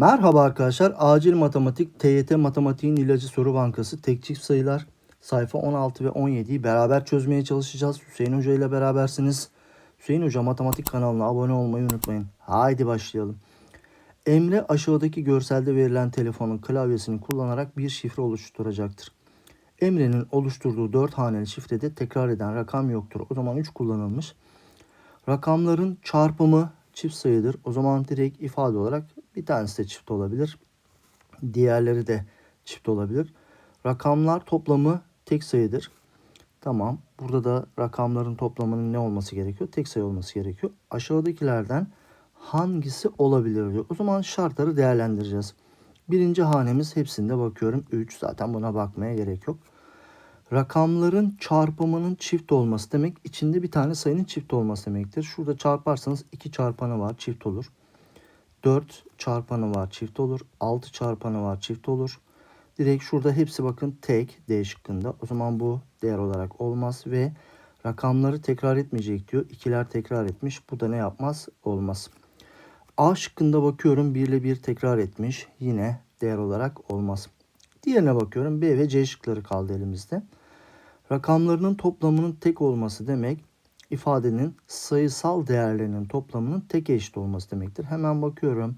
Merhaba arkadaşlar. Acil Matematik TYT Matematiğin İlacı Soru Bankası tek çift sayılar sayfa 16 ve 17'yi beraber çözmeye çalışacağız. Hüseyin Hoca ile berabersiniz. Hüseyin Hoca Matematik kanalına abone olmayı unutmayın. Haydi başlayalım. Emre aşağıdaki görselde verilen telefonun klavyesini kullanarak bir şifre oluşturacaktır. Emre'nin oluşturduğu 4 haneli şifrede tekrar eden rakam yoktur. O zaman 3 kullanılmış. Rakamların çarpımı çift sayıdır. O zaman direkt ifade olarak bir tanesi de çift olabilir. Diğerleri de çift olabilir. Rakamlar toplamı tek sayıdır. Tamam. Burada da rakamların toplamının ne olması gerekiyor? Tek sayı olması gerekiyor. Aşağıdakilerden hangisi olabilir diyor. O zaman şartları değerlendireceğiz. Birinci hanemiz hepsinde bakıyorum. 3 zaten buna bakmaya gerek yok. Rakamların çarpımının çift olması demek içinde bir tane sayının çift olması demektir. Şurada çarparsanız 2 çarpanı var çift olur. 4 çarpanı var çift olur. 6 çarpanı var çift olur. Direkt şurada hepsi bakın tek D şıkkında. O zaman bu değer olarak olmaz ve rakamları tekrar etmeyecek diyor. İkiler tekrar etmiş. Bu da ne yapmaz? Olmaz. A şıkkında bakıyorum 1 ile 1 tekrar etmiş. Yine değer olarak olmaz. Diğerine bakıyorum B ve C şıkları kaldı elimizde. Rakamlarının toplamının tek olması demek ifadenin sayısal değerlerinin toplamının tek eşit olması demektir. Hemen bakıyorum.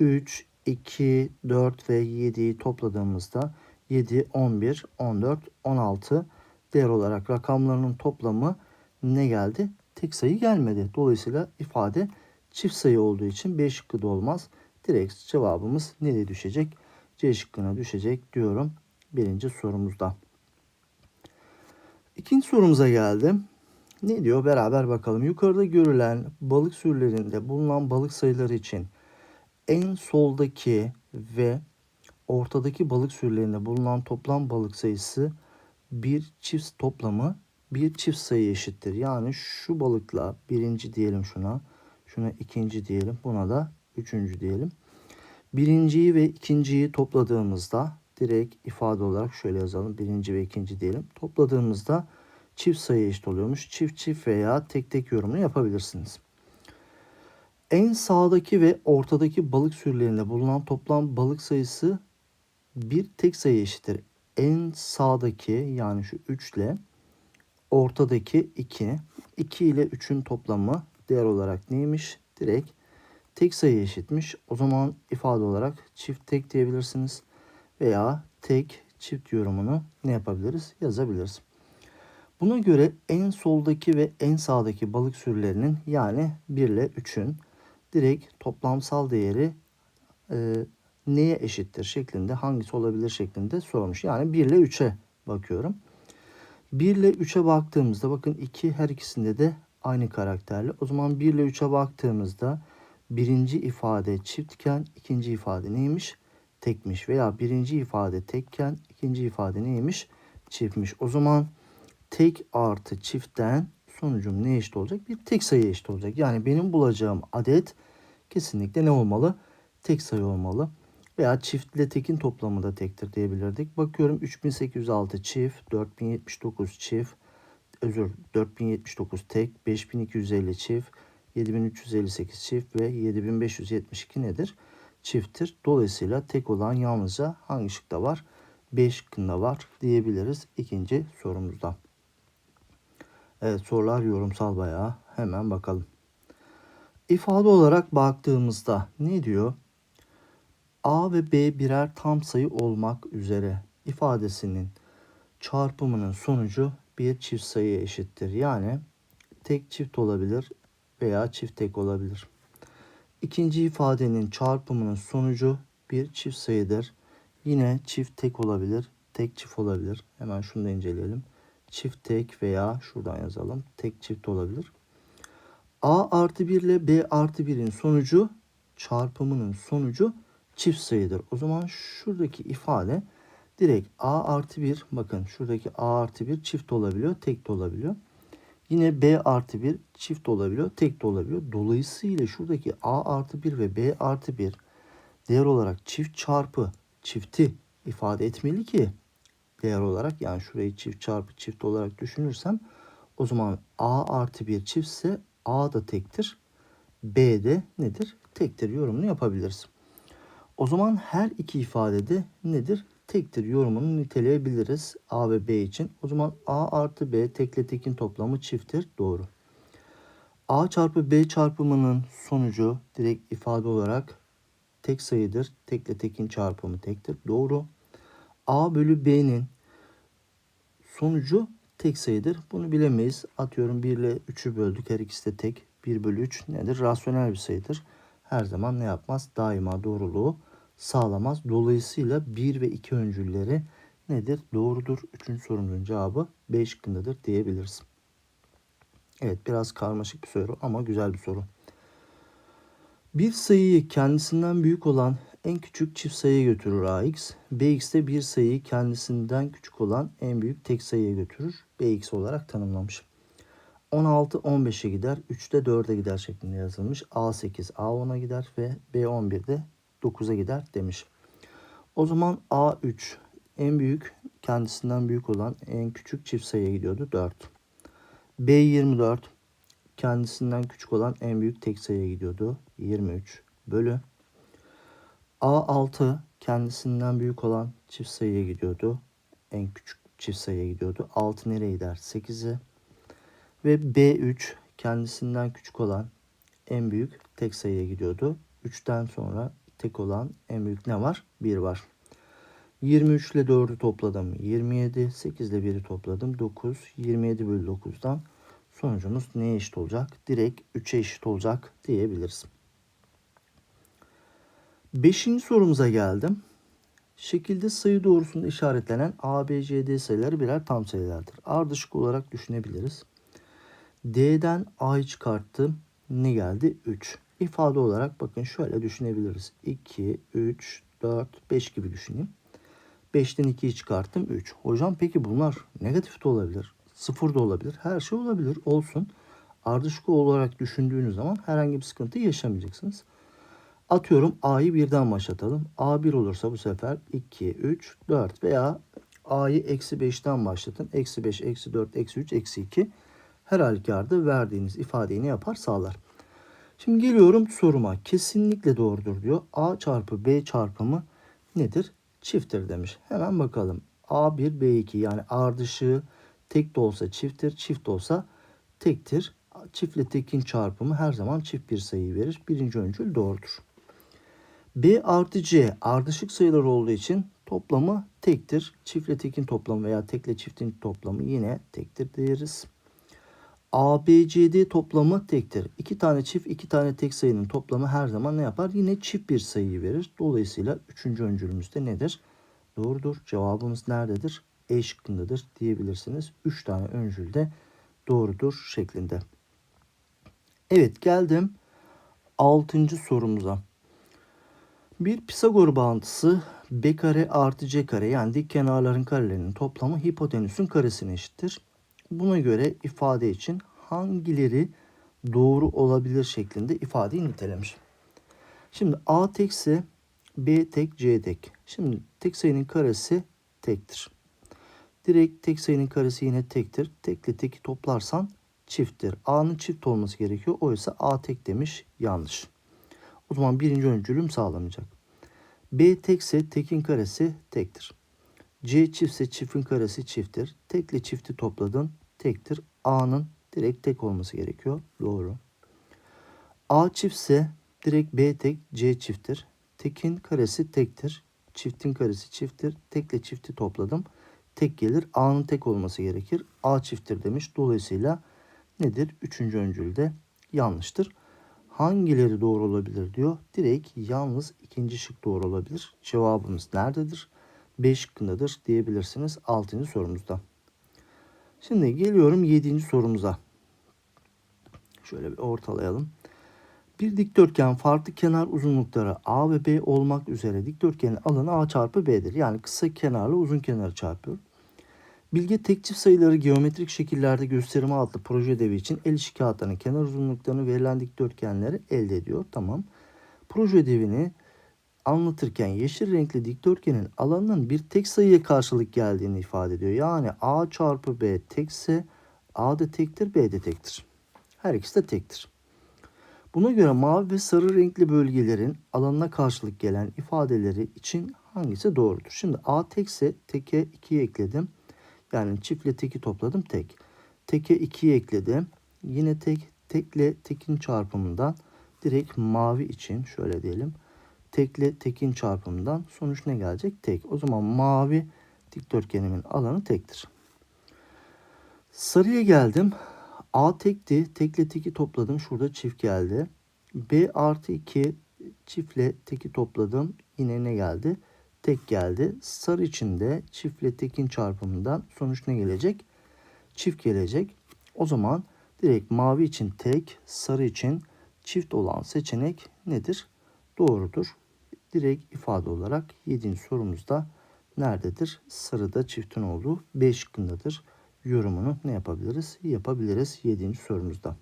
3, 2, 4 ve 7'yi topladığımızda 7, 11, 14, 16 değer olarak rakamlarının toplamı ne geldi? Tek sayı gelmedi. Dolayısıyla ifade çift sayı olduğu için B şıkkı da olmaz. Direkt cevabımız nereye düşecek? C şıkkına düşecek diyorum birinci sorumuzda. İkinci sorumuza geldim. Ne diyor beraber bakalım. Yukarıda görülen balık sürülerinde bulunan balık sayıları için en soldaki ve ortadaki balık sürülerinde bulunan toplam balık sayısı bir çift toplamı bir çift sayı eşittir. Yani şu balıkla birinci diyelim şuna, şuna ikinci diyelim, buna da üçüncü diyelim. Birinciyi ve ikinciyi topladığımızda direkt ifade olarak şöyle yazalım. Birinci ve ikinci diyelim. Topladığımızda çift sayı eşit oluyormuş. Çift çift veya tek tek yorumunu yapabilirsiniz. En sağdaki ve ortadaki balık sürülerinde bulunan toplam balık sayısı bir tek sayı eşittir. En sağdaki yani şu 3 ile ortadaki 2. 2 ile 3'ün toplamı değer olarak neymiş? Direkt tek sayı eşitmiş. O zaman ifade olarak çift tek diyebilirsiniz. Veya tek çift yorumunu ne yapabiliriz? Yazabiliriz. Buna göre en soldaki ve en sağdaki balık sürülerinin yani 1 ile 3'ün direkt toplamsal değeri e, neye eşittir şeklinde hangisi olabilir şeklinde sormuş. Yani 1 ile 3'e bakıyorum. 1 ile 3'e baktığımızda bakın 2 her ikisinde de aynı karakterli. O zaman 1 ile 3'e baktığımızda birinci ifade çiftken ikinci ifade neymiş? Tekmiş veya birinci ifade tekken ikinci ifade neymiş? Çiftmiş. O zaman tek artı çiftten sonucum ne eşit olacak? Bir tek sayı eşit olacak. Yani benim bulacağım adet kesinlikle ne olmalı? Tek sayı olmalı. Veya çiftle tekin toplamı da tektir diyebilirdik. Bakıyorum 3806 çift, 4079 çift, özür 4079 tek, 5250 çift, 7358 çift ve 7572 nedir? Çifttir. Dolayısıyla tek olan yalnızca hangi şıkta var? B şıkkında var diyebiliriz ikinci sorumuzda. Evet sorular yorumsal bayağı. Hemen bakalım. İfade olarak baktığımızda ne diyor? A ve B birer tam sayı olmak üzere ifadesinin çarpımının sonucu bir çift sayı eşittir. Yani tek çift olabilir veya çift tek olabilir. İkinci ifadenin çarpımının sonucu bir çift sayıdır. Yine çift tek olabilir, tek çift olabilir. Hemen şunu da inceleyelim. Çift tek veya şuradan yazalım. Tek çift olabilir. A artı 1 ile B artı 1'in sonucu çarpımının sonucu çift sayıdır. O zaman şuradaki ifade direkt A artı 1 bakın şuradaki A artı 1 çift olabiliyor, tek de olabiliyor. Yine B artı 1 çift olabiliyor, tek de olabiliyor. Dolayısıyla şuradaki A artı 1 ve B artı 1 değer olarak çift çarpı çifti ifade etmeli ki değer olarak yani şurayı çift çarpı çift olarak düşünürsem o zaman A artı 1 çiftse A da tektir. B de nedir? Tektir yorumunu yapabiliriz. O zaman her iki ifadede nedir? Tektir yorumunu niteleyebiliriz A ve B için. O zaman A artı B tekle tekin toplamı çifttir. Doğru. A çarpı B çarpımının sonucu direkt ifade olarak tek sayıdır. Tekle tekin çarpımı tektir. Doğru. A bölü B'nin sonucu tek sayıdır. Bunu bilemeyiz. Atıyorum 1 ile 3'ü böldük. Her ikisi de tek. 1 bölü 3 nedir? Rasyonel bir sayıdır. Her zaman ne yapmaz? Daima doğruluğu sağlamaz. Dolayısıyla 1 ve 2 öncülleri nedir? Doğrudur. Üçüncü sorumuzun cevabı B şıkkındadır diyebiliriz. Evet biraz karmaşık bir soru ama güzel bir soru. Bir sayıyı kendisinden büyük olan en küçük çift sayıya götürür ax. bx de bir sayıyı kendisinden küçük olan en büyük tek sayıya götürür. bx olarak tanımlamış. 16 15'e gider, 3 de 4'e gider şeklinde yazılmış. A8 A10'a gider ve B11 de 9'a gider demiş. O zaman A3 en büyük kendisinden büyük olan en küçük çift sayıya gidiyordu 4. B24 kendisinden küçük olan en büyük tek sayıya gidiyordu 23 bölü. A6 kendisinden büyük olan çift sayıya gidiyordu. En küçük çift sayıya gidiyordu. 6 nereye gider? 8'e. Ve B3 kendisinden küçük olan en büyük tek sayıya gidiyordu. 3'ten sonra tek olan en büyük ne var? 1 var. 23 ile 4'ü topladım. 27. 8 ile 1'i topladım. 9. 27 bölü 9'dan sonucumuz neye eşit olacak? Direkt 3'e eşit olacak diyebiliriz. Beşinci sorumuza geldim. Şekilde sayı doğrusunda işaretlenen A, B, C, D sayıları birer tam sayılardır. Ardışık olarak düşünebiliriz. D'den A'yı çıkarttım. Ne geldi? 3. İfade olarak bakın şöyle düşünebiliriz. 2, 3, 4, 5 gibi düşüneyim. 5'ten 2'yi çıkarttım 3. Hocam peki bunlar negatif de olabilir. Sıfır da olabilir. Her şey olabilir. Olsun. Ardışık olarak düşündüğünüz zaman herhangi bir sıkıntı yaşamayacaksınız. Atıyorum A'yı birden başlatalım. A 1 olursa bu sefer 2, 3, 4 veya A'yı eksi 5'ten başlatın. Eksi 5, eksi 4, eksi 3, eksi 2. Her halükarda verdiğiniz ifadeyi ne yapar? Sağlar. Şimdi geliyorum soruma. Kesinlikle doğrudur diyor. A çarpı B çarpımı nedir? Çifttir demiş. Hemen bakalım. A1, B2 yani ardışığı tek de olsa çifttir. Çift de olsa tektir. Çiftle tekin çarpımı her zaman çift bir sayı verir. Birinci öncül doğrudur. B artı C ardışık sayılar olduğu için toplamı tektir. Çiftle tekin toplamı veya tekle çiftin toplamı yine tektir deriz. A, B, C, D toplamı tektir. İki tane çift, iki tane tek sayının toplamı her zaman ne yapar? Yine çift bir sayıyı verir. Dolayısıyla üçüncü öncülümüz de nedir? Doğrudur. Cevabımız nerededir? E şıkkındadır diyebilirsiniz. Üç tane öncül de doğrudur şeklinde. Evet geldim altıncı sorumuza. Bir Pisagor bağıntısı b kare artı c kare yani dik kenarların karelerinin toplamı hipotenüsün karesine eşittir. Buna göre ifade için hangileri doğru olabilir şeklinde ifadeyi nitelemiş. Şimdi a tekse b tek c tek. Şimdi tek sayının karesi tektir. Direkt tek sayının karesi yine tektir. Tekle teki toplarsan çifttir. A'nın çift olması gerekiyor. Oysa A tek demiş yanlış. O zaman birinci öncülüm sağlanacak. B tekse tekin karesi tektir. C çiftse çiftin karesi çifttir. Tekle çifti topladın tektir. A'nın direkt tek olması gerekiyor. Doğru. A çiftse direkt B tek C çifttir. Tekin karesi tektir. Çiftin karesi çifttir. Tekle çifti topladım. Tek gelir. A'nın tek olması gerekir. A çifttir demiş. Dolayısıyla nedir? Üçüncü öncülde yanlıştır. Hangileri doğru olabilir diyor. Direkt yalnız ikinci şık doğru olabilir. Cevabımız nerededir? B şıkkındadır diyebilirsiniz 6. sorumuzda. Şimdi geliyorum 7. sorumuza. Şöyle bir ortalayalım. Bir dikdörtgen farklı kenar uzunlukları A ve B olmak üzere dikdörtgenin alanı A çarpı B'dir. Yani kısa kenarla uzun kenarı çarpıyor. Bilge tek çift sayıları geometrik şekillerde gösterimi adlı proje ödevi için el işi kağıtlarının kenar uzunluklarını verilen dikdörtgenleri elde ediyor. Tamam. Proje ödevini anlatırken yeşil renkli dikdörtgenin alanının bir tek sayıya karşılık geldiğini ifade ediyor. Yani A çarpı B tekse A da tektir B de tektir. Her ikisi de tektir. Buna göre mavi ve sarı renkli bölgelerin alanına karşılık gelen ifadeleri için hangisi doğrudur? Şimdi A tekse teke 2'yi ekledim. Yani çiftle teki topladım tek. Teke 2'yi ekledim. Yine tek tekle tekin çarpımından direkt mavi için şöyle diyelim. Tekle tekin çarpımından sonuç ne gelecek? Tek. O zaman mavi dikdörtgenimin alanı tektir. Sarıya geldim. A tekti. Tekle teki topladım. Şurada çift geldi. B artı 2 çiftle teki topladım. Yine ne geldi? Tek geldi. Sarı için de çiftle tekin çarpımından sonuç ne gelecek? Çift gelecek. O zaman direkt mavi için tek, sarı için çift olan seçenek nedir? Doğrudur. Direkt ifade olarak 7. sorumuzda nerededir? Sarıda çiftin olduğu B şıkkındadır. Yorumunu ne yapabiliriz? Yapabiliriz 7. sorumuzda.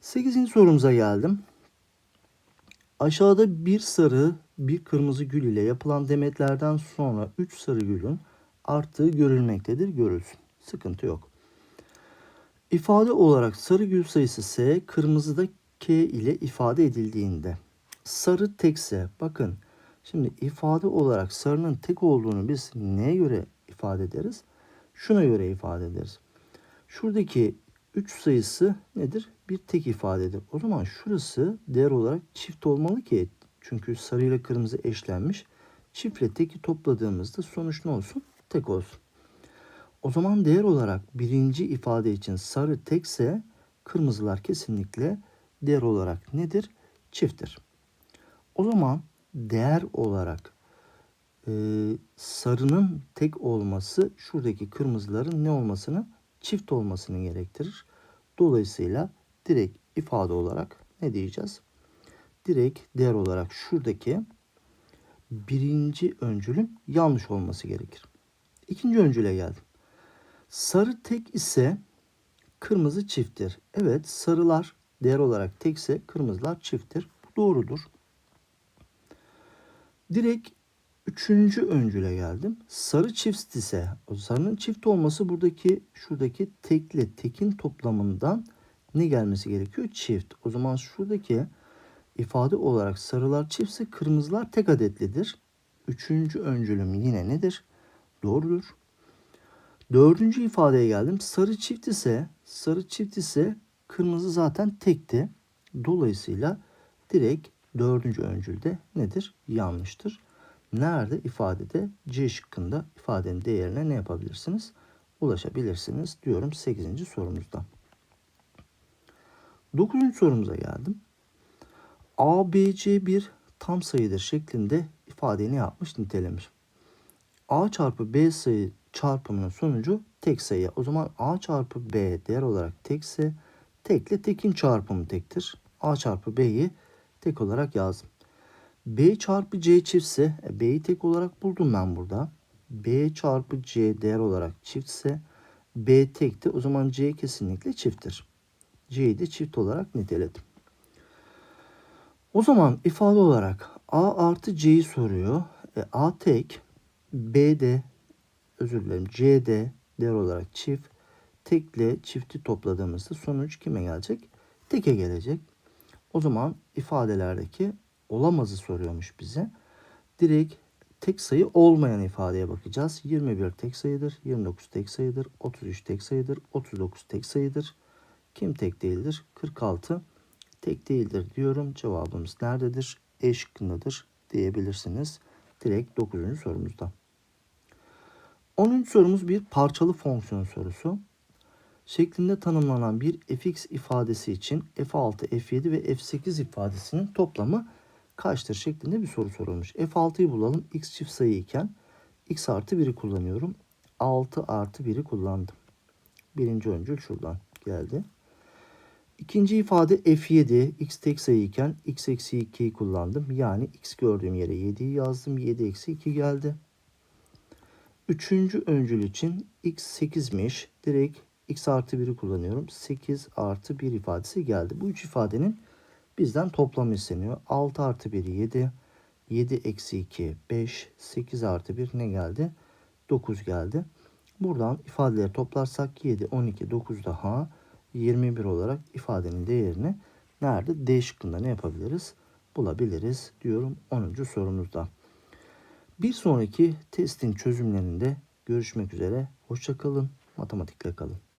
8. sorumuza geldim. Aşağıda bir sarı, bir kırmızı gül ile yapılan demetlerden sonra 3 sarı gülün arttığı görülmektedir. Görülsün. Sıkıntı yok. İfade olarak sarı gül sayısı S, kırmızıda K ile ifade edildiğinde sarı tekse bakın şimdi ifade olarak sarının tek olduğunu biz neye göre ifade ederiz? Şuna göre ifade ederiz. Şuradaki 3 sayısı nedir? Bir tek ifadedir. O zaman şurası değer olarak çift olmalı ki çünkü sarı ile kırmızı eşlenmiş. Çiftle teki topladığımızda sonuç ne olsun? Tek olsun. O zaman değer olarak birinci ifade için sarı tekse kırmızılar kesinlikle değer olarak nedir? Çifttir. O zaman değer olarak e, sarının tek olması şuradaki kırmızıların ne olmasını? Çift olmasını gerektirir. Dolayısıyla direkt ifade olarak ne diyeceğiz? Direkt değer olarak şuradaki birinci öncülün yanlış olması gerekir. İkinci öncüle geldim. Sarı tek ise kırmızı çifttir. Evet sarılar değer olarak tekse kırmızılar çifttir. Bu doğrudur. Direkt üçüncü öncüle geldim. Sarı çift ise sarının çift olması buradaki şuradaki tekle tekin toplamından ne gelmesi gerekiyor? Çift. O zaman şuradaki ifade olarak sarılar çiftse kırmızılar tek adetlidir. Üçüncü öncülüm yine nedir? Doğrudur. Dördüncü ifadeye geldim. Sarı çift ise sarı çift ise kırmızı zaten tekti. Dolayısıyla direkt dördüncü öncülde nedir? Yanlıştır. Nerede? ifadede C şıkkında ifadenin değerine ne yapabilirsiniz? Ulaşabilirsiniz diyorum 8. sorumuzda. 9. sorumuza geldim. A, B, C bir tam sayıdır şeklinde ifadeni yapmış nitelemiş. A çarpı B sayı çarpımının sonucu tek sayı. O zaman A çarpı B değer olarak tekse tekle tekin çarpımı tektir. A çarpı B'yi tek olarak yazdım. B çarpı C çiftse e, B'yi tek olarak buldum ben burada. B çarpı C değer olarak çiftse B tekti. O zaman C kesinlikle çifttir. C'yi de çift olarak niteledim. O zaman ifade olarak A artı C'yi soruyor. E, A tek, B de özür dilerim C de değer olarak çift. Tekle çifti topladığımızda sonuç kime gelecek? Teke gelecek. O zaman ifadelerdeki olamazı soruyormuş bize. Direkt tek sayı olmayan ifadeye bakacağız. 21 tek sayıdır, 29 tek sayıdır, 33 tek sayıdır, 39 tek sayıdır. Kim tek değildir? 46 tek değildir diyorum. Cevabımız nerededir? E şıkkındadır diyebilirsiniz. Direkt 9. sorumuzda. 10. sorumuz bir parçalı fonksiyon sorusu. Şeklinde tanımlanan bir fx ifadesi için f6, f7 ve f8 ifadesinin toplamı kaçtır şeklinde bir soru sorulmuş. f6'yı bulalım. x çift sayı iken x artı 1'i kullanıyorum. 6 artı 1'i kullandım. Birinci öncül şuradan geldi. İkinci ifade f7 x tek sayı iken x eksi 2'yi kullandım. Yani x gördüğüm yere 7'yi yazdım. 7 eksi 2 geldi. Üçüncü öncül için x 8'miş. Direkt x artı 1'i kullanıyorum. 8 artı 1 ifadesi geldi. Bu üç ifadenin bizden toplamı isteniyor. 6 artı 1 7. 7 eksi 2 5. 8 artı 1 ne geldi? 9 geldi. Buradan ifadeleri toplarsak 7, 12, 9 daha 21 olarak ifadenin değerini nerede? D şıkkında ne yapabiliriz? Bulabiliriz diyorum 10. sorumuzda. Bir sonraki testin çözümlerinde görüşmek üzere. Hoşçakalın. Matematikle kalın.